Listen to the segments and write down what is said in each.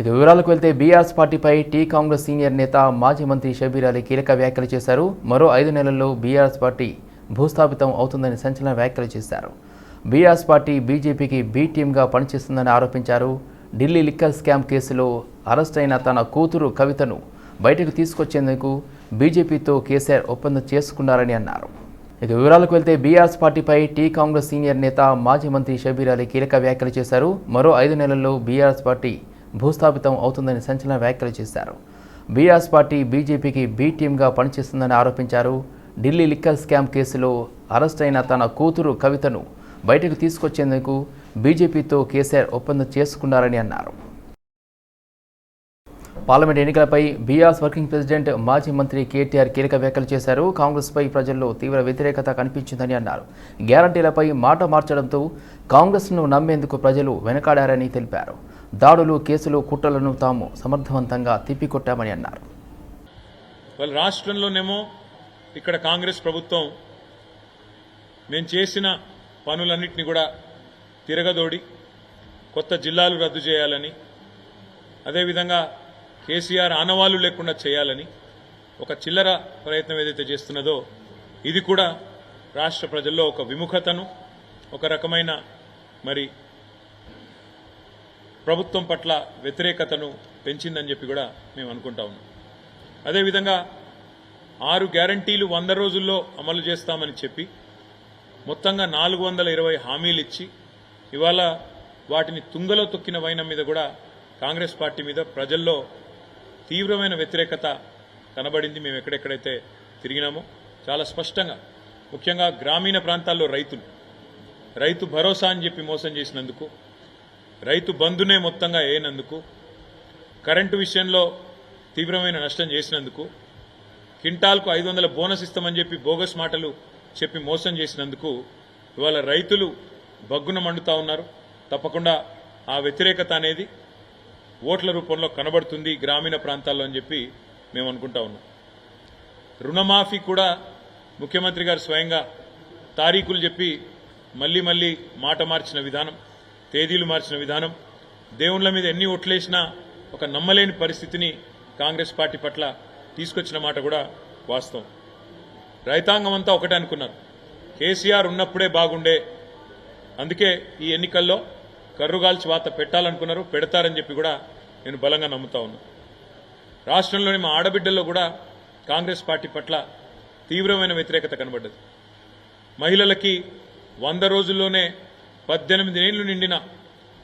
ఇక వివరాలకు వెళ్తే బీఆర్ఎస్ పార్టీపై టీ కాంగ్రెస్ సీనియర్ నేత మాజీ మంత్రి షబీర్ అలీ కీలక వ్యాఖ్యలు చేశారు. మరో ఐదు నెలల్లో బీఆర్ఎస్ పార్టీ భూస్థాపితం అవుతుందని సంచలన వ్యాఖ్యలు చేశారు. బీఆర్ఎస్ పార్టీ బీజేపీకి బీ టీమ్గా పనిచేస్తుందని ఆరోపించారు. ఢిల్లీ లిక్కర్ స్కామ్ కేసులో అరెస్ట్ అయిన తన కూతురు కవితను బయటకు తీసుకొచ్చేందుకు బీజేపీతో కేసీఆర్ ఒప్పందం చేసుకున్నారని అన్నారు. ఇక వివరాలకు వెళ్తే బీఆర్ఎస్ పార్టీపై టీ కాంగ్రెస్ సీనియర్ నేత మాజీ మంత్రి షబీర్ అలీ కీలక వ్యాఖ్యలు చేశారు. మరో ఐదు నెలల్లో బీఆర్ఎస్ పార్టీ భూస్థాపితం అవుతుందని సంచలన వ్యాఖ్యలు చేశారు. బీఆర్ఎస్ పార్టీ బీజేపీకి బీ టీమ్గా పనిచేస్తుందని ఆరోపించారు. ఢిల్లీ లిక్కర్ స్కామ్ కేసులో అరెస్ట్ అయిన తన కూతురు కవితను బయటకు తీసుకొచ్చేందుకు బీజేపీతో కేసీఆర్ ఒప్పందం చేసుకున్నారని అన్నారు. పార్లమెంట్ ఎన్నికలపై బీఆర్ఎస్ వర్కింగ్ ప్రెసిడెంట్ మాజీ మంత్రి కేటీఆర్ కీలక వ్యాఖ్యలు చేశారు. కాంగ్రెస్పై ప్రజల్లో తీవ్ర వ్యతిరేకత కనిపించిందని అన్నారు. గ్యారంటీలపై మాట మార్చడంతో కాంగ్రెస్ను నమ్మేందుకు ప్రజలు వెనకాడారని తెలిపారు. దాడులు కేసులు కుట్రలను తాము సమర్థవంతంగా తిప్పికొట్టామని అన్నారు. వాళ్ళ రాష్ట్రంలోనేమో ఇక్కడ కాంగ్రెస్ ప్రభుత్వం మేము చేసిన పనులన్నింటినీ కూడా తిరగదోడి కొత్త జిల్లాలు రద్దు చేయాలని అదేవిధంగా కేసీఆర్ ఆనవాళ్ళు లేకుండా చేయాలని ఒక చిల్లర ప్రయత్నం ఏదైతే చేస్తున్నదో ఇది కూడా రాష్ట్ర ప్రజల్లో ఒక విముఖతను ఒక రకమైన మరి ప్రభుత్వం పట్ల వ్యతిరేకతను పెంచిందని చెప్పి కూడా మేము అనుకుంటా ఉన్నాం. అదేవిధంగా ఆరు గ్యారంటీలు వంద రోజుల్లో అమలు చేస్తామని చెప్పి మొత్తంగా నాలుగు వందల ఇరవై హామీలు ఇచ్చి ఇవాళ వాటిని తుంగలో తొక్కిన వైనం మీద కూడా కాంగ్రెస్ పార్టీ మీద ప్రజల్లో తీవ్రమైన వ్యతిరేకత కనబడింది. మేము ఎక్కడెక్కడైతే తిరిగినామో చాలా స్పష్టంగా ముఖ్యంగా గ్రామీణ ప్రాంతాల్లో రైతులు రైతు భరోసా అని చెప్పి మోసం చేసినందుకు రైతు బంధునే మొత్తంగా వేయనందుకు కరెంటు విషయంలో తీవ్రమైన నష్టం చేసినందుకు కింటాల్కు ఐదు వందల బోనస్ ఇస్తామని చెప్పి బోగస్ మాటలు చెప్పి మోసం చేసినందుకు ఇవాళ రైతులు బగ్గున మండుతా ఉన్నారు. తప్పకుండా ఆ వ్యతిరేకత అనేది ఓట్ల రూపంలో కనబడుతుంది గ్రామీణ ప్రాంతాల్లో అని చెప్పి మేము అనుకుంటా ఉన్నాం. రుణమాఫీ కూడా ముఖ్యమంత్రి గారు స్వయంగా తారీఖులు చెప్పి మళ్ళీ మళ్ళీ మాట మార్చిన విధానం. తేదీలు మార్చిన విధానం దేవుళ్ళ మీద ఎన్ని ఓట్లేసినా ఒక నమ్మలేని పరిస్థితిని కాంగ్రెస్ పార్టీ పట్ల తీసుకొచ్చిన మాట కూడా వాస్తవం. రైతాంగం అంతా ఒకటే అనుకున్నారు. కేసీఆర్ ఉన్నప్పుడే బాగుండే. అందుకే ఈ ఎన్నికల్లో కర్రుగాల్చి వాత పెట్టాలనుకున్నారు పెడతారని చెప్పి కూడా నేను బలంగా నమ్ముతా ఉన్నా. రాష్ట్రంలోని మా ఆడబిడ్డల్లో కూడా కాంగ్రెస్ పార్టీ పట్ల తీవ్రమైన వ్యతిరేకత కనబడ్డది. మహిళలకి వంద రోజుల్లోనే పద్దెనిమిది ఏళ్ళు నిండిన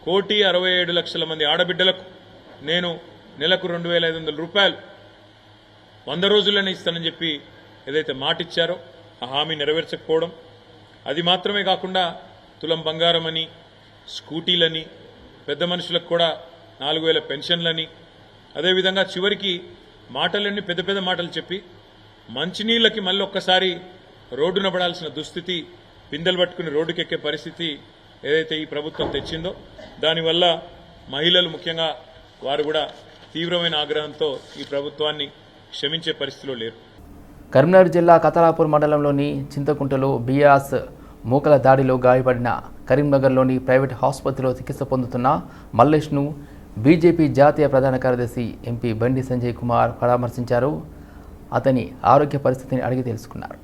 కోటి అరవై ఏడు లక్షల మంది ఆడబిడ్డలకు నేను నెలకు రెండు వేల ఐదు వందల రూపాయలు వంద రోజుల్లోనే ఇస్తానని చెప్పి ఏదైతే మాట ఇచ్చారో ఆ హామీ నెరవేర్చకపోవడం అది మాత్రమే కాకుండా తులం బంగారం అని స్కూటీలని పెద్ద మనుషులకు కూడా నాలుగు వేల పెన్షన్లని అదేవిధంగా చివరికి మాటలన్నీ పెద్ద పెద్ద మాటలు చెప్పి మంచినీళ్ళకి మళ్ళీ ఒక్కసారి రోడ్డున పడాల్సిన దుస్థితి పిందెలు పట్టుకుని రోడ్డుకెక్కే పరిస్థితి ఏదైతే ఈ ప్రభుత్వం తెచ్చిందో దానివల్ల మహిళలు ముఖ్యంగా వారు కూడా తీవ్రమైన ఆగ్రహంతో ఈ ప్రభుత్వాన్ని క్షమించే పరిస్థితిలో లేరు. కరీంనగర్ జిల్లా కతలాపూర్ మండలంలోని చింతకుంటలో బీఆర్ఎస్ మూకల దాడిలో గాయపడిన కరీంనగర్లోని ప్రైవేట్ ఆసుపత్రిలో చికిత్స పొందుతున్న మల్లేష్ను బీజేపీ జాతీయ ప్రధాన కార్యదర్శి ఎంపీ బండి సంజయ్ కుమార్ పరామర్శించారు. అతని ఆరోగ్య పరిస్థితిని అడిగి తెలుసుకున్నారు.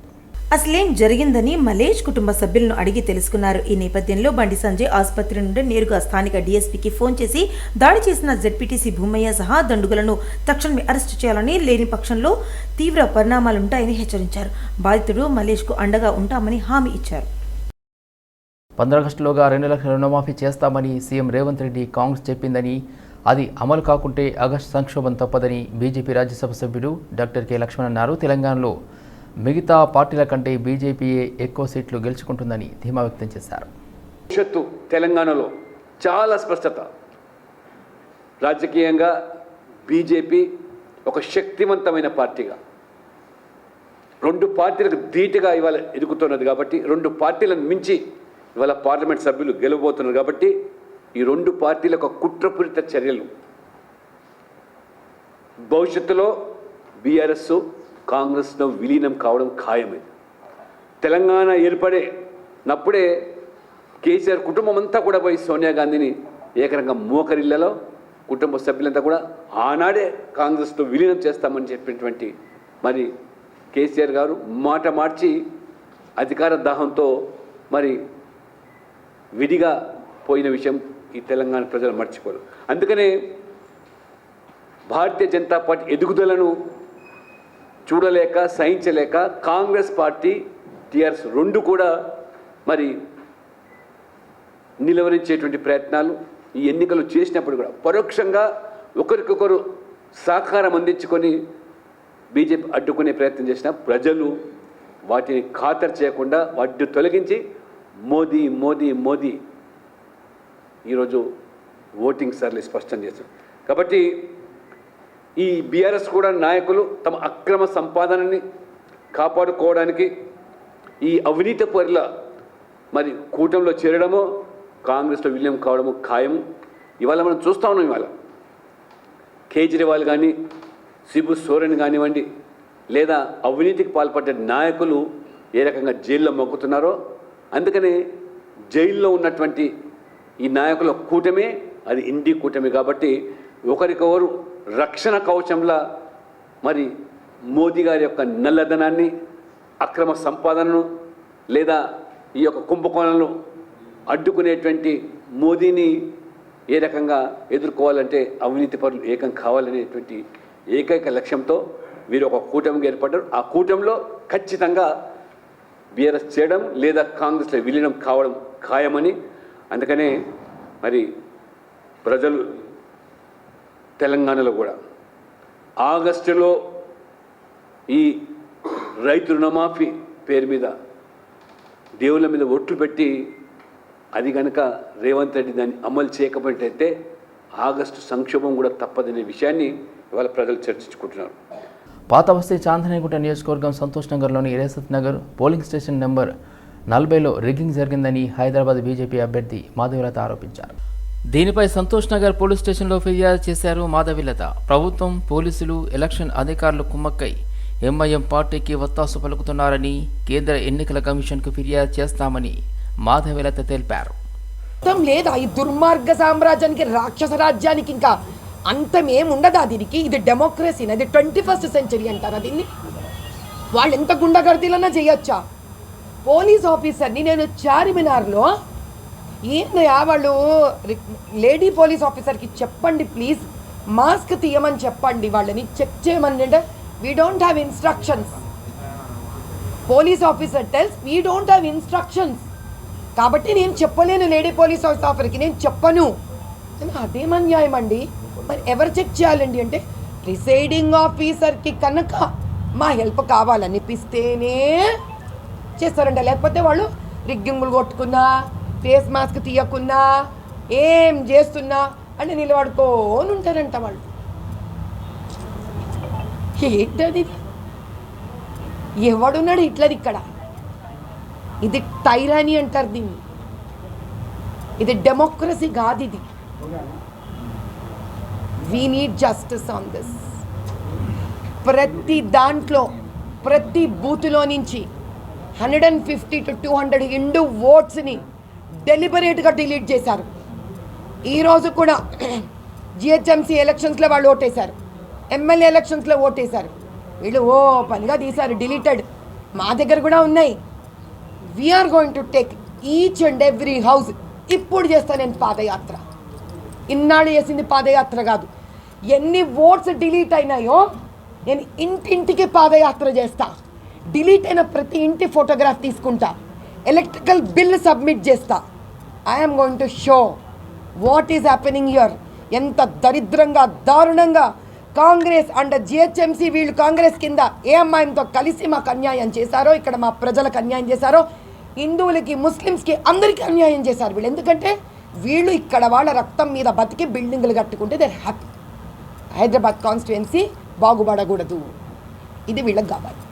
అసలేం జరిగిందని మలేష్ కుటుంబ సభ్యులను అడిగి తెలుసుకున్నారు. ఈ నేపథ్యంలో బండి సంజయ్ ఆసుపత్రి నుండి నేరుగా స్థానిక డీఎస్పీకి ఫోన్ చేసి దాడి చేసిన జెడ్పీటీసీ భూమయ్య సహా దండుగలను తక్షణమే అరెస్టు చేయాలని లేని పక్షంలో తీవ్ర పరిణామాలుంటాయని హెచ్చరించారు. బాధితుడు మలేష్కు అండగా ఉంటామని హామీ ఇచ్చారు. పంద్రాగస్టులోగా రెండు లక్షల రుణమాఫీ చేస్తామని సీఎం రేవంత్ రెడ్డి కాంగ్రెస్ చెప్పిందని అది అమలు కాకుంటే ఆగస్టు సంక్షోభం తప్పదని బీజేపీ రాజ్యసభ సభ్యుడు డాక్టర్ కె లక్ష్మణ్ అన్నారు. తెలంగాణలో మిగతా పార్టీల కంటే బీజేపీయే ఎక్కువ సీట్లు గెలుచుకుంటుందని ధీమా వ్యక్తం చేశారు. భవిష్యత్తు తెలంగాణలో చాలా స్పష్టత. రాజకీయంగా బీజేపీ ఒక శక్తివంతమైన పార్టీగా. రెండు పార్టీలకు ధీటుగా ఇవాళ ఎదుగుతున్నది కాబట్టి రెండు పార్టీలను మించి ఇవాళ పార్లమెంట్ సభ్యులు గెలవబోతున్నారు కాబట్టి ఈ రెండు పార్టీల ఒక కుట్రపూరిత చర్యలు. భవిష్యత్తులో బీఆర్ఎస్ కాంగ్రెస్లో విలీనం కావడం ఖాయమైంది తెలంగాణ ఏర్పడే నప్పుడే కేసీఆర్ కుటుంబం అంతా కూడా పోయి సోనియా గాంధీని ఏకరంగా మోకరిల్లలో కుటుంబ సభ్యులంతా కూడా ఆనాడే కాంగ్రెస్లో విలీనం చేస్తామని చెప్పినటువంటి మరి కేసీఆర్ గారు మాట మార్చి అధికార దాహంతో మరి విడిగా పోయిన విషయం ఈ తెలంగాణ ప్రజలు మర్చిపోరు. అందుకనే భారతీయ జనతా పార్టీ ఎదుగుదలను చూడలేక సహించలేక కాంగ్రెస్ పార్టీ టీఆర్ఎస్ రెండు కూడా మరి నిలవరించేటువంటి ప్రయత్నాలు ఈ ఎన్నికలు చేసినప్పుడు కూడా పరోక్షంగా ఒకరికొకరు సహకారం అందించుకొని బీజేపీ అడ్డుకునే ప్రయత్నం చేసిన ప్రజలు వాటిని ఖాతరు చేయకుండా వాటిని తొలగించి మోదీ మోదీ మోదీ ఈరోజు ఓటింగ్ సర్లే స్పష్టం చేశారు. కాబట్టి ఈ బీఆర్ఎస్ కూడా నాయకులు తమ అక్రమ సంపాదనని కాపాడుకోవడానికి ఈ అవినీతి పరుల మరి కూటమిలో చేరడమో కాంగ్రెస్లో విలీనం కావడము ఖాయం ఇవాళ మనం చూస్తా ఉన్నాం ఇవాళ. కేజ్రీవాల్ కానీ సిబు సోరెన్ కానివ్వండి లేదా అవినీతికి పాల్పడ్డ నాయకులు ఏ రకంగా జైల్లో మొక్కుతున్నారో అందుకనే జైల్లో ఉన్నటువంటి ఈ నాయకుల కూటమే అది ఇండి కూటమి కాబట్టి ఒకరికొకరు రక్షణ కవచంలా మరి మోదీ గారి యొక్క నల్లధనాన్ని అక్రమ సంపాదనను లేదా ఈ యొక్క కుంభకోణంలో అడ్డుకునేటువంటి మోదీని ఏ రకంగా ఎదుర్కోవాలంటే అవినీతి పరులు ఏకం కావాలనేటువంటి ఏకైక లక్ష్యంతో వీరు ఒక కూటమికి ఏర్పడ్డారు. ఆ కూటమిలో ఖచ్చితంగా బీఆర్ఎస్ చేయడం లేదా కాంగ్రెస్లో విలీనం కావడం ఖాయమని అందుకనే మరి ప్రజలు తెలంగాణలో కూడా. ఆగస్టులో ఈ రైతు రుణమాఫీ పేరు మీద దేవుళ్ళ మీద ఒట్లు పెట్టి అది కనుక రేవంత్ రెడ్డి దాన్ని అమలు చేయకపోయినట్టయితే ఆగస్టు సంక్షోభం కూడా తప్పదనే విషయాన్ని ఇవాళ ప్రజలు చర్చించుకుంటున్నారు. పాత బస్తీ చాందనేగుట్ట నియోజకవర్గం సంతోష్ నగర్లోని Riyasat Nagar polling station number నలభైలో rigging జరిగిందని హైదరాబాద్ బీజేపీ అభ్యర్థి మాధవిలత ఆరోపించారు. దీనిపై సంతోష్ నగర్ పోలీస్ స్టేషన్లో ఫిర్యాదు చేశారు మాధవిలత. ప్రభుత్వం పోలీసులు ఎలక్షన్ అధికారులు కుమ్మక్కై ఎంఐఎం పార్టీకి వత్తాసు పలుకుతున్నారని కేంద్ర ఎన్నికల కమిషన్కు ఫిర్యాదు చేస్తామని మాధవిలత తెలిపారు. అంతం లేదా ఈ దుర్మార్గ సామ్రాజ్యానికి రాక్షస రాజ్యానికి ఇంకా అంతమేముండదా దీనికి? ఇది డెమోక్రసీ అది ట్వంటీ ఫస్ట్ సెంచరీ అంటారా దీన్ని? వాళ్ళు ఎంత గుండగర్దీలన్నా చేయొచ్చా? పోలీస్ ఆఫీసర్ని నేను చార్మినార్లో ఏందయ్యా వాళ్ళు? లేడీ పోలీస్ ఆఫీసర్కి చెప్పండి ప్లీజ్. మాస్క్ తీయమని చెప్పండి. వాళ్ళని చెక్ చేయమని అంటే we don't have instructions police officer tells we don't have instructions కాబట్టి నేను చెప్పలేను లేడీ పోలీస్ ఆఫీసర్కి నేను చెప్పను. అని అదేం అన్యాయం అండి? మరి ఎవరు చెక్ చేయాలండి అంటే ప్రిసైడింగ్ ఆఫీసర్కి కనుక మా హెల్ప్ కావాలనిపిస్తేనే చేస్తారంట. లేకపోతే వాళ్ళు రిగ్గింగులు కొట్టుకున్నా ఫేస్ మాస్క్ తీయకున్నా ఏం చేస్తున్నా అని నిలబడుకోని ఉంటారంట వాళ్ళు. ఏంటది ఎవడున్నాడు ఇట్లది ఇక్కడ? ఇది టైరాని అంటారు దీన్ని. ఇది డెమోక్రసీ కాదు ఇది. We need justice on this ప్రతి దాంట్లో ప్రతి బూత్లో నుంచి hundred and fifty to two hundred ఇండు ఓట్స్ని డెలిబరేట్గా డిలీట్ చేశారు. ఈరోజు కూడా జిహెచ్ఎంసీ ఎలక్షన్స్లో వాళ్ళు ఓటేశారు. ఎమ్మెల్యే ఎలక్షన్స్లో ఓటేశారు. వీళ్ళు ఓ పనిగా తీశారు డిలీటెడ్ మా దగ్గర కూడా ఉన్నాయి. We are going to take each and every house ఇప్పుడు చేస్తా నేను పాదయాత్ర. ఇన్నాళ్ళు చేసింది పాదయాత్ర కాదు. ఎన్ని ఓట్స్ డిలీట్ అయినాయో నేను ఇంటింటికి పాదయాత్ర చేస్తా. డిలీట్ అయిన ప్రతి ఇంటి ఫోటోగ్రాఫ్ తీసుకుంటా. ఎలక్ట్రికల్ బిల్ సబ్మిట్ చేస్తా. I'm going to show what is happening here ఎంత దరిద్రంగా దారుణంగా కాంగ్రెస్ అండ్ జిహెచ్ఎంసీ వీళ్ళు కాంగ్రెస్ కింద ఏఎంఐఎంతో కలిసి మాకు అన్యాయం చేశారో ఇక్కడ మా ప్రజలకు అన్యాయం చేశారో హిందువులకి ముస్లిమ్స్కి అందరికీ అన్యాయం చేశారు వీళ్ళు. ఎందుకంటే వీళ్ళు ఇక్కడ వాళ్ళ రక్తం మీద బతికి బిల్డింగులు కట్టుకుంటే దే హ్యాపీ హైదరాబాద్ కాన్స్టిట్యుయెన్సీ బాగుపడకూడదు. ఇది వీళ్ళకి కావాలి.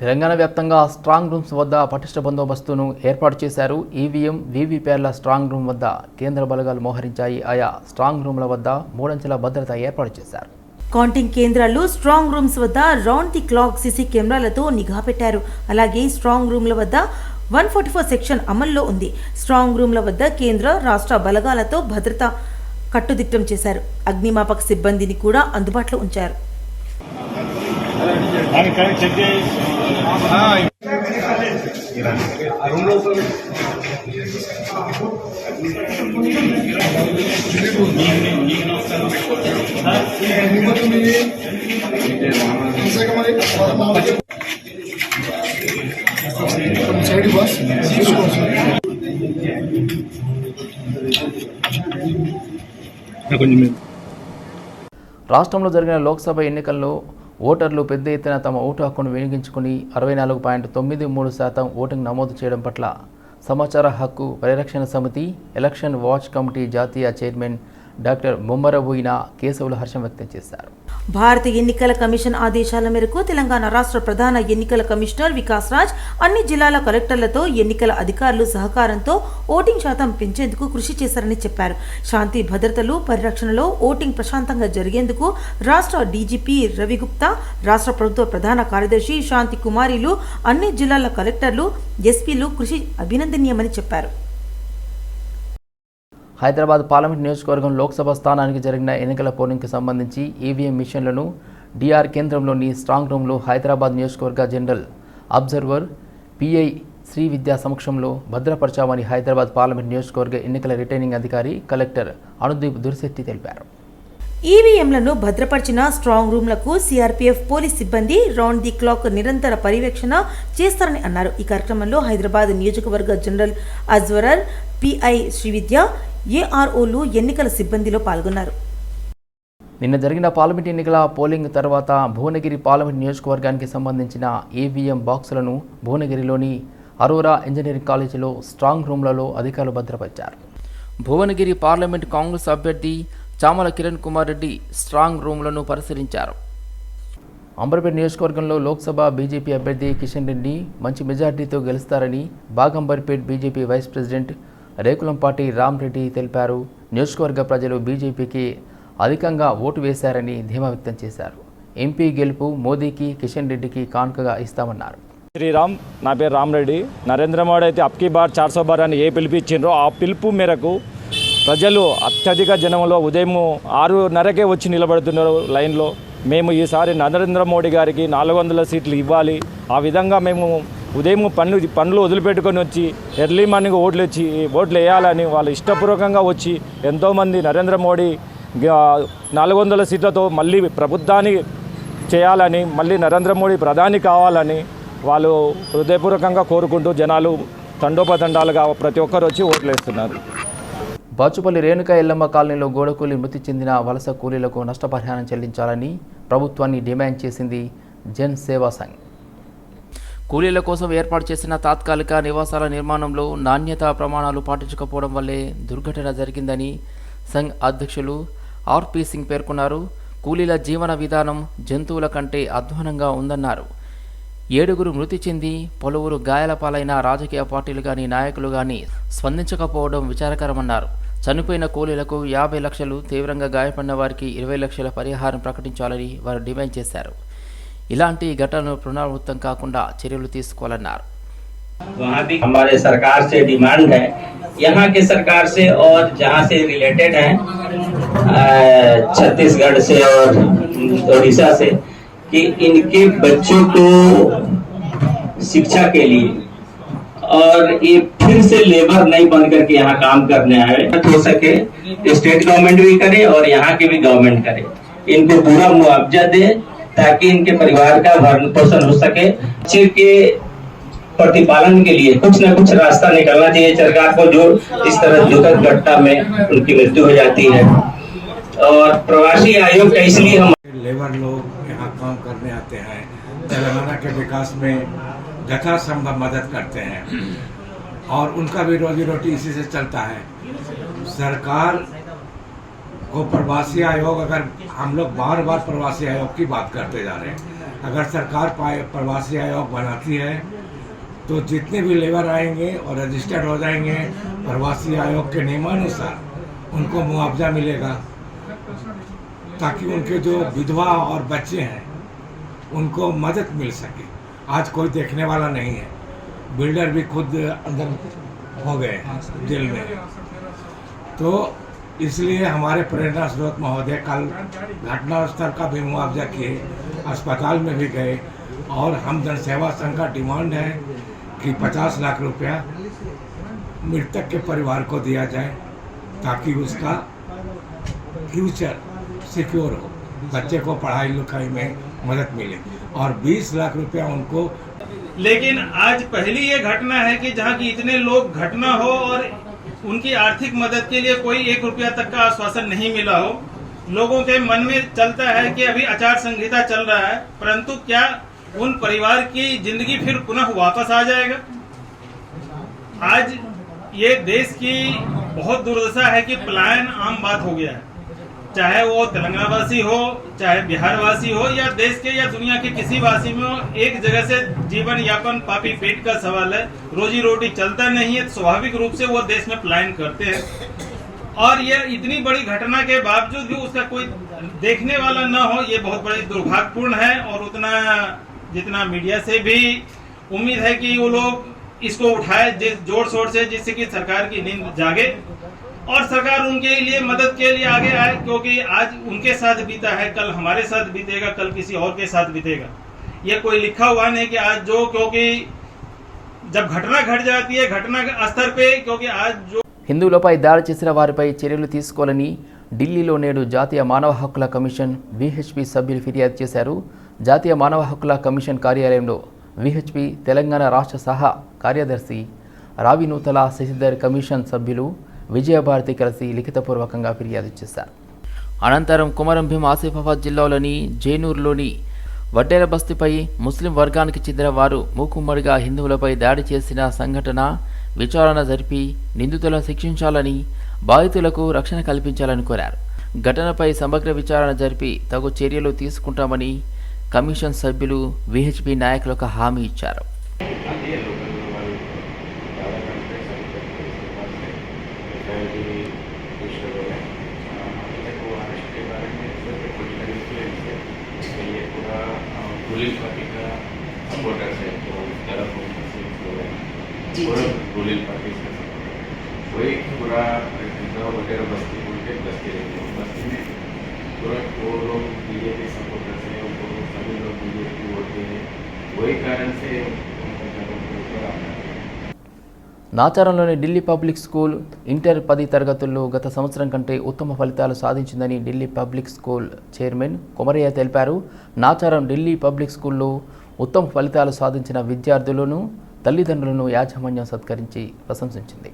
తెలంగాణ వ్యాప్తంగా స్ట్రాంగ్ రూమ్స్ వద్ద పటిష్ట బందోబస్తును ఏర్పాటు చేశారు. ఈవీఎం వీవీప్యాట్ల స్ట్రాంగ్ రూమ్ వద్ద కేంద్ర బలగాలు మోహరించాయి. ఆయా స్ట్రాంగ్ రూమ్ల వద్ద మూడంచెల భద్రత ఏర్పాటు చేశారు. కౌంటింగ్ కేంద్రాల్లో స్ట్రాంగ్ రూమ్స్ వద్ద రౌండ్ ది క్లాక్ సీసీ కెమెరాలతో నిఘా పెట్టారు. అలాగే స్ట్రాంగ్ రూమ్ల వద్ద వన్ ఫార్టీ ఫోర్ సెక్షన్ అమల్లో ఉంది. స్ట్రాంగ్ రూమ్ల వద్ద కేంద్ర రాష్ట్ర బలగాలతో భద్రత కట్టుదిట్టం చేశారు. అగ్నిమాపక సిబ్బందిని కూడా అందుబాటులో ఉంచారు. రాష్ట్రంలో జరిగిన లోక్సభ ఎన్నికల్లో ఓటర్లు పెద్ద ఎత్తున తమ ఓటు హక్కును వినియోగించుకుని అరవై నాలుగు పాయింట్ తొమ్మిది మూడు శాతం ఓటింగ్ నమోదు చేయడం పట్ల సమాచార హక్కు పరిరక్షణ సమితి ఎలక్షన్ వాచ్ కమిటీ జాతీయ చైర్మన్ డాక్టర్ ముమ్మరబోయిన కేశవులు హర్షం వ్యక్తం చేశారు. భారత ఎన్నికల కమిషన్ ఆదేశాల మేరకు తెలంగాణ రాష్ట్ర ప్రధాన ఎన్నికల కమిషనర్ వికాస్ రాజ్ అన్ని జిల్లాల కలెక్టర్లతో ఎన్నికల అధికారులు సహకారంతో ఓటింగ్ శాతం పెంచేందుకు కృషి చేశారని చెప్పారు. శాంతి భద్రతలు పరిరక్షణలో ఓటింగ్ ప్రశాంతంగా జరిగేందుకు రాష్ట్ర డీజీపీ రవిగుప్తా రాష్ట్ర ప్రభుత్వ ప్రధాన కార్యదర్శి శాంతి కుమారిలు అన్ని జిల్లాల కలెక్టర్లు ఎస్పీలు కృషి అభినందనీయమని చెప్పారు. హైదరాబాద్ పార్లమెంట్ నియోజకవర్గం లోక్సభ స్థానానికి జరిగిన ఎన్నికల పోలింగ్కి సంబంధించి ఈవీఎం మిషన్లను డిఆర్ కేంద్రంలోని స్ట్రాంగ్ రూమ్లో హైదరాబాద్ నియోజకవర్గ జనరల్ అబ్జర్వర్ పిఐ శ్రీ విద్యా సమక్షంలో భద్రపరచామని హైదరాబాద్ పార్లమెంట్ నియోజకవర్గ ఎన్నికల రిటర్నింగ్ అధికారి కలెక్టర్ అనుదీప్ దురిశెట్టి తెలిపారు. ఈవీఎంలను భద్రపరిచిన స్ట్రాంగ్ రూమ్లకు సిఆర్పీఎఫ్ పోలీస్ సిబ్బంది రౌండ్ ది క్లాక్ నిరంతర పర్యవేక్షణ చేస్తారని అన్నారు. ఈ కార్యక్రమంలో హైదరాబాద్ నియోజకవర్గ జనరల్ అజ్వరర్ పిఐ శ్రీవిద్య ఏఆర్ఓలు ఎన్నికల సిబ్బందిలో పాల్గొన్నారు. నిన్న జరిగిన పార్లమెంట్ ఎన్నికల పోలింగ్ తర్వాత భువనగిరి పార్లమెంట్ నియోజకవర్గానికి సంబంధించిన ఈవీఎం బాక్సులను భువనగిరిలోని అరోరా ఇంజనీరింగ్ కాలేజీలో స్ట్రాంగ్ రూమ్లలో అధికారులు భద్రపరిచారు. భువనగిరి పార్లమెంట్ కాంగ్రెస్ అభ్యర్థి చామల కిరణ్ కుమార్ రెడ్డి స్ట్రాంగ్ రూమ్లను పరిశీలించారు. అంబర్పేట నియోజకవర్గంలో లోక్సభ బీజేపీ అభ్యర్థి కిషన్ రెడ్డి మంచి మెజార్టీతో గెలుస్తారని Bagamberpet BJP vice president Rekulampati Ram Reddy తెలిపారు. నియోజకవర్గ ప్రజలు బీజేపీకి అధికంగా ఓటు వేశారని ధీమా వ్యక్తం చేశారు. ఎంపీ గెలుపు మోదీకి కిషన్ రెడ్డికి కానుకగా ఇస్తామన్నారు. శ్రీరామ్ నా పేరు రామరెడ్డి నరేంద్ర మోడీ అయితే అప్కి బార్ చార్సో బార్ అని ఏ పిలుపు ఇచ్చిండ్రో ఆ పిలుపు మేరకు ప్రజలు అత్యధిక జనంలో ఉదయం ఆరున్నరకే వచ్చి నిలబడుతున్నారు లైన్లో. మేము ఈసారి నరేంద్ర మోడీ గారికి నాలుగు వందల సీట్లు ఇవ్వాలి. ఆ విధంగా మేము ఉదయం పనులు పనులు వదిలిపెట్టుకొని వచ్చి ఎర్లీ మార్నింగ్ ఓట్లు వచ్చి ఓట్లు వేయాలని వాళ్ళు ఇష్టపూర్వకంగా వచ్చి ఎంతోమంది నరేంద్ర మోడీ నాలుగు వందల సీట్లతో మళ్ళీ ప్రభుత్వాన్ని చేయాలని మళ్ళీ నరేంద్ర మోడీ ప్రధాని కావాలని వాళ్ళు హృదయపూర్వకంగా కోరుకుంటూ జనాలు తండోపతండాలుగా ప్రతి ఒక్కరు వచ్చి ఓట్లు వేస్తున్నారు. బాచుపల్లి రేణుక ఎల్లమ్మ కాలనీలో గోడకూలి మృతి చెందిన వలస కూలీలకు నష్టపరిహారం చెల్లించాలని ప్రభుత్వాన్ని డిమాండ్ చేసింది జన్ సేవా సంఘ్. కూలీల కోసం ఏర్పాటు చేసిన తాత్కాలిక నివాసాల నిర్మాణంలో నాణ్యత ప్రమాణాలు పాటించకపోవడం వల్లే దుర్ఘటన జరిగిందని సంఘ్ అధ్యక్షులు ఆర్పి సింగ్ పేర్కొన్నారు. కూలీల జీవన విధానం జంతువుల కంటే అధ్వానంగా ఉందన్నారు. ఏడుగురు మృతి చెంది పలువురు గాయాల పాలైన రాజకీయ పార్టీలు కానీ నాయకులు కానీ స్పందించకపోవడం విచారకరమన్నారు. చనిపోయిన కూలీలకు యాభై లక్షలు తీవ్రంగా గాయపడిన వారికి ఇరవై లక్షల పరిహారం ప్రకటించాలని వారు డిమాండ్ చేశారు. ఇలాంటి ఘటనలు పునరావృతం కాకుండా చర్యలు తీసుకోవాలన్నారు वहाँ भी हमारे सरकार से डिमांड है यहाँ के सरकार से और जहाँ से रिलेटेड है अ, छत्तीसगढ़ से और उड़ीसा से कि इनके बच्चों को शिक्षा के लिए और ये फिर से लेबर नहीं बन करके यहाँ काम करने आए हो सके तो स्टेट गवर्नमेंट भी करे और यहाँ की भी गवर्नमेंट करे इनको पूरा मुआवजा दे ताकि इनके परिवार का भरण पोषण हो सके। बच्चे के प्रतिपालन के लिए कुछ न कुछ रास्ता निकलना चाहिए। सरकार को जो इस तरह दुखद घटना में उनकी मृत्यु हो जाती है। और प्रवासी आयोग का इसलिए हम लेबर लोग यहाँ काम करने आते हैं। तेलंगाना के विकास में यथासंभव मदद करते हैं। और उनका भी रोजी रोटी इसी से चलता है। सरकार को प्रवासी आयोग, अगर हम लोग बार बार प्रवासी आयोग की बात करते जा रहे हैं, अगर सरकार प्रवासी आयोग बनाती है तो जितने भी लेबर आएँगे और रजिस्टर्ड हो जाएँगे, प्रवासी आयोग के नियमानुसार उनको मुआवजा मिलेगा, ताकि उनके जो विधवा और बच्चे हैं, उनको मदद मिल सके। आज कोई देखने वाला नहीं है। बिल्डर भी खुद अंदर हो गए जेल में। तो इसलिए हमारे प्रेरणा स्रोत महोदय कल घटना स्थल का भी मुआवजा किए, अस्पताल में भी गए और हम जन सेवा संघ का डिमांड है कि 50 लाख रुपया मृतक के परिवार को दिया जाए ताकि उसका फ्यूचर सिक्योर हो, बच्चे को पढ़ाई लिखाई में मदद मिले और 20 लाख रुपया उनको लेकिन आज पहली ये घटना है कि जहाँ की इतने लोग घटना हो और उनकी आर्थिक मदद के लिए कोई एक रुपया तक का आश्वासन नहीं मिला हो। लोगों के मन में चलता है कि अभी आचार संहिता चल रहा है, परंतु क्या उन परिवार की ज़िंदगी फिर पुनः वापस आ जाएगा? आज ये देश की बहुत दुर्दशा है कि पलायन आम बात हो गया है। चाहे वो तेलंगाना वासी हो, चाहे बिहार वासी हो, या देश के या दुनिया के किसी वासी में हो, एक जगह से जीवन यापन पापी पेट का सवाल है। रोजी रोटी चलता नहीं है, स्वाभाविक रूप से वो देश में पलायन करते हैं। और ये इतनी बड़ी घटना के बावजूद भी उसका कोई देखने वाला न हो, ये बहुत बड़ी दुर्भाग्यपूर्ण है। और उतना, जितना मीडिया से भी उम्मीद है कि वो लोग इसको उठाए, जिस ज़ोर शोर से, जिससे कि सरकार की नींद जागे। और सरकार उनके लिए मदद के लिए आगे आए क्योंकि आज उनके साथ बीता है कल हमारे साथ बीतेगा कल किसी और के साथ बीतेगा ये कोई लिखा हुआ नहीं कि आज जो क्योंकि जब घटना घट जाती है घटना के स्तर पे क्योंकि आज जो హిందువులపై దాడి చేసిన వారిపై చర్యలు తీసుకోవాలని ఢిల్లీలో నేడు జాతీయ మానవ హక్కుల కమిషన్ విహెచ్పి సభ్యులు ఫిర్యాదు చేశారు జాతీయ మానవ హక్కుల కమిషన్ కార్యాలయంలో విహెచ్పి తెలంగాణ రాష్ట్ర సహా కార్యదర్శి రావి నూతల శశిధర్ కమిషన్ సభ్యులు విజయభారతి కలిసి లిఖితపూర్వకంగా ఫిర్యాదు చేశారు. అనంతరం కుమరం భీం ఆసిఫాబాద్ జిల్లాలోని జైనూరులోని వడ్డేర బస్తీపై ముస్లిం వర్గానికి చెందిన వారు మూకుమ్మడిగా హిందువులపై దాడి చేసిన సంఘటన విచారణ జరిపి నిందితులను శిక్షించాలని బాధితులకు రక్షణ కల్పించాలని కోరారు. ఘటనపై సమగ్ర విచారణ జరిపి తగు చర్యలు తీసుకుంటామని కమిషన్ సభ్యులు విహెచ్పి నాయకులకు హామీ ఇచ్చారు. पुलिस पार्टी का सपोर्टर्स है तो उस तरफ मुस्लिम लोग हैं पूरा पुलिस पार्टी का support है। वही पूरा वगैरह बस्ती बोल के बस्ती रहती है बस्ती में पूरा वो लोग बीजेपी सपोर्टर्स हैं उनको सभी लोग बीजेपी वोट दे हैं वही कारण से उनका कदम के ऊपर आता है నాచారంలోని ఢిల్లీ పబ్లిక్ స్కూల్ ఇంటర్ పది తరగతుల్లో గత సంవత్సరం కంటే ఉత్తమ ఫలితాలు సాధించిందని Delhi public school chairman Komaraiah తెలిపారు. నాచారం ఢిల్లీ పబ్లిక్ స్కూల్లో ఉత్తమ ఫలితాలు సాధించిన విద్యార్థులను తల్లిదండ్రులను యాజమాన్యం సత్కరించి ప్రశంసించింది.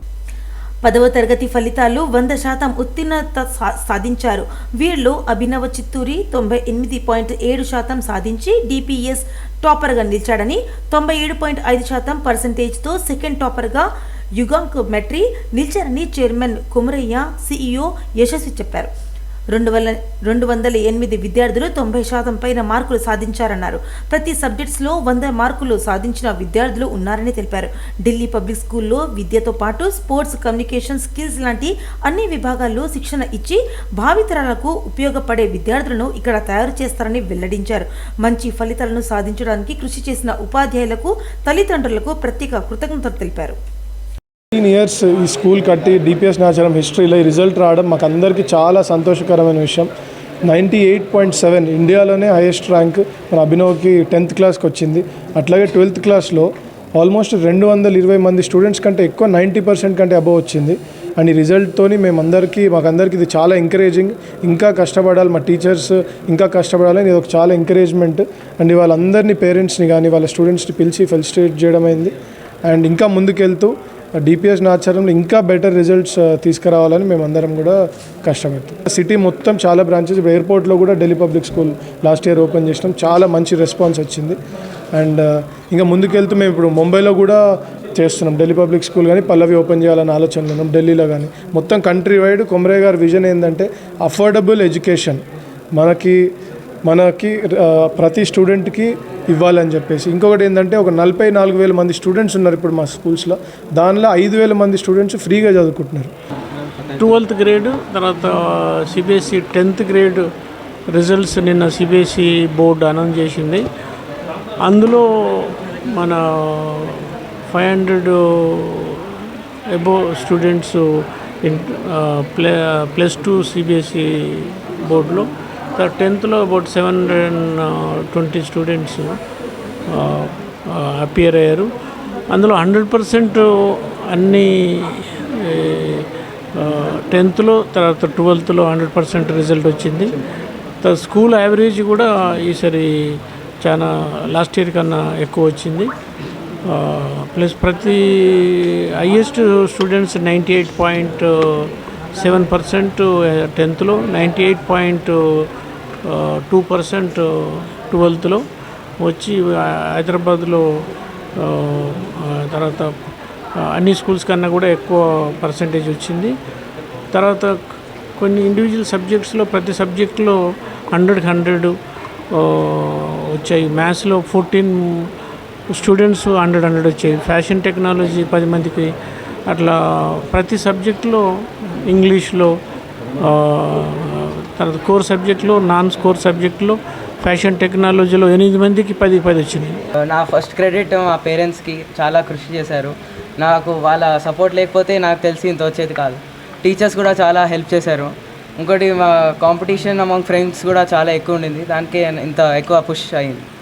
పదవ తరగతి ఫలితాలు వంద శాతం ఉత్తీర్ణత సా- సాధించారు. వీరిలో అభినవ చిత్తూరి తొంభై ఎనిమిది పాయింట్ ఏడు శాతం సాధించి డిపిఎస్ టాపర్గా నిలిచాడని తొంభై ఏడు పాయింట్ ఐదు శాతం పర్సెంటేజ్తో సెకండ్ టాపర్గా యుగాంక్ మెట్రీ నిలిచారని చైర్మన్ కుమరయ్య సిఇఓ యశస్వి చెప్పారు. రెండు వందల రెండు వందల ఎనిమిది విద్యార్థులు తొంభై శాతం పైన మార్కులు సాధించారన్నారు. ప్రతి సబ్జెక్ట్స్లో వంద మార్కులు సాధించిన విద్యార్థులు ఉన్నారని తెలిపారు. ఢిల్లీ పబ్లిక్ స్కూల్లో విద్యతో పాటు స్పోర్ట్స్ కమ్యూనికేషన్ స్కిల్స్ లాంటి అన్ని విభాగాల్లో శిక్షణ ఇచ్చి భావితరాలకు ఉపయోగపడే విద్యార్థులను ఇక్కడ తయారు చేస్తారని వెల్లడించారు. మంచి ఫలితాలను సాధించడానికి కృషి చేసిన ఉపాధ్యాయులకు తల్లిదండ్రులకు ప్రత్యేక కృతజ్ఞతలు తెలిపారు. ఫిఫ్టీన్ ఇయర్స్ ఈ స్కూల్ కట్టి డిపిఎస్ నాచారం హిస్టరీలో ఈ రిజల్ట్ రావడం మాకు అందరికీ చాలా సంతోషకరమైన విషయం. నైంటీ ఎయిట్ పాయింట్ సెవెన్ ఇండియాలోనే హైయెస్ట్ ర్యాంక్ మన అభినవ్కి టెన్త్ క్లాస్కి వచ్చింది అట్లాగే ట్వెల్త్ క్లాస్లో ఆల్మోస్ట్ రెండు వందల ఇరవై మంది స్టూడెంట్స్ కంటే ఎక్కువ నైంటీ పర్సెంట్ కంటే అబవ్ వచ్చింది. అండ్ ఈ రిజల్ట్తోని మేమందరికీ మాకందరికీ ఇది చాలా ఎంకరేజింగ్ ఇంకా కష్టపడాలి మా టీచర్స్ ఇంకా కష్టపడాలని ఇది ఒక చాలా ఎంకరేజ్మెంట్ అండ్ వాళ్ళందరినీ పేరెంట్స్ని కానీ వాళ్ళ స్టూడెంట్స్ని పిలిచి ఫెలిసిటేట్ చేయడం అయింది అండ్ ఇంకా ముందుకెళ్తూ డిపిఎస్ నాచారంలో ఇంకా బెటర్ రిజల్ట్స్ uh, తీసుకురావాలని మేమందరం కూడా కష్టపడతాం సిటీ మొత్తం చాలా బ్రాంచెస్ ఇప్పుడు ఎయిర్పోర్ట్లో కూడా Delhi public school last year open చేసినాం. చాలా మంచి రెస్పాన్స్ వచ్చింది. అండ్ uh, ఇంకా ముందుకెళ్తూ మేము ఇప్పుడు ముంబైలో కూడా చేస్తున్నాం. ఢిల్లీ పబ్లిక్ స్కూల్ కానీ పల్లవి ఓపెన్ చేయాలని ఆలోచనలో ఉన్నాం. ఢిల్లీలో కానీ మొత్తం కంట్రీ వైడ్ కొమరే గారి విజన్ ఏంటంటే అఫోర్డబుల్ ఎడ్యుకేషన్ మనకి మనకి ప్రతి స్టూడెంట్కి ఇవ్వాలని చెప్పేసి. ఇంకొకటి ఏంటంటే ఒక నలభై నాలుగు వేల మంది స్టూడెంట్స్ ఉన్నారు ఇప్పుడు మా స్కూల్స్లో. దానిలో ఐదు వేల మంది స్టూడెంట్స్ ఫ్రీగా చదువుకుంటున్నారు. ట్వెల్త్ గ్రేడ్ తర్వాత సిబిఎస్ఈ టెన్త్ గ్రేడ్ రిజల్ట్స్ నిన్న సిబిఎస్ఈ బోర్డు అనౌన్స్ చేసింది. అందులో మన five hundred above students in play plus two CBSE బోర్డులో టెన్త్లో about seven hundred twenty students appear అయ్యారు. అందులో హండ్రెడ్ పర్సెంట్ అన్ని టెన్త్లో తర్వాత ట్వెల్త్లో హండ్రెడ్ పర్సెంట్ రిజల్ట్ వచ్చింది. తర్వాత స్కూల్ యావరేజ్ కూడా ఈసారి చాలా లాస్ట్ ఇయర్ కన్నా ఎక్కువ వచ్చింది. ప్లస్ ప్రతి highest students ninety eight point seven percent టెన్త్లో ninety eight point two percent ట్వెల్త్లో వచ్చి హైదరాబాద్లో తర్వాత అన్ని స్కూల్స్ కన్నా కూడా ఎక్కువ పర్సంటేజ్ వచ్చింది. తర్వాత కొన్ని ఇండివిజువల్ సబ్జెక్ట్స్లో ప్రతి సబ్జెక్ట్లో హండ్రెడ్ హండ్రెడ్ వచ్చాయి. మ్యాథ్స్లో ఫోర్టీన్ స్టూడెంట్స్ హండ్రెడ్ హండ్రెడ్ వచ్చాయి. ఫ్యాషన్ టెక్నాలజీ పది మందికి అట్లా ప్రతి సబ్జెక్ట్లో ఇంగ్లీష్లో తర్వాత కోర్ సబ్జెక్ట్లో నాన్ కోర్ సబ్జెక్టులు ఫ్యాషన్ టెక్నాలజీలో ఎనిమిది మందికి పది పది వచ్చినాయి. నా ఫస్ట్ క్రెడిట్ మా పేరెంట్స్కి చాలా కృషి చేశారు. నాకు వాళ్ళ సపోర్ట్ లేకపోతే నాకు తెలిసి ఇంత వచ్చేది కాదు. టీచర్స్ కూడా చాలా హెల్ప్ చేశారు. ఇంకోటి మా కాంపిటీషన్ అమాంగ్ ఫ్రెండ్స్ కూడా చాలా ఎక్కువ ఉండింది. దానికే ఇంత ఎక్కువ పుష్ అయింది.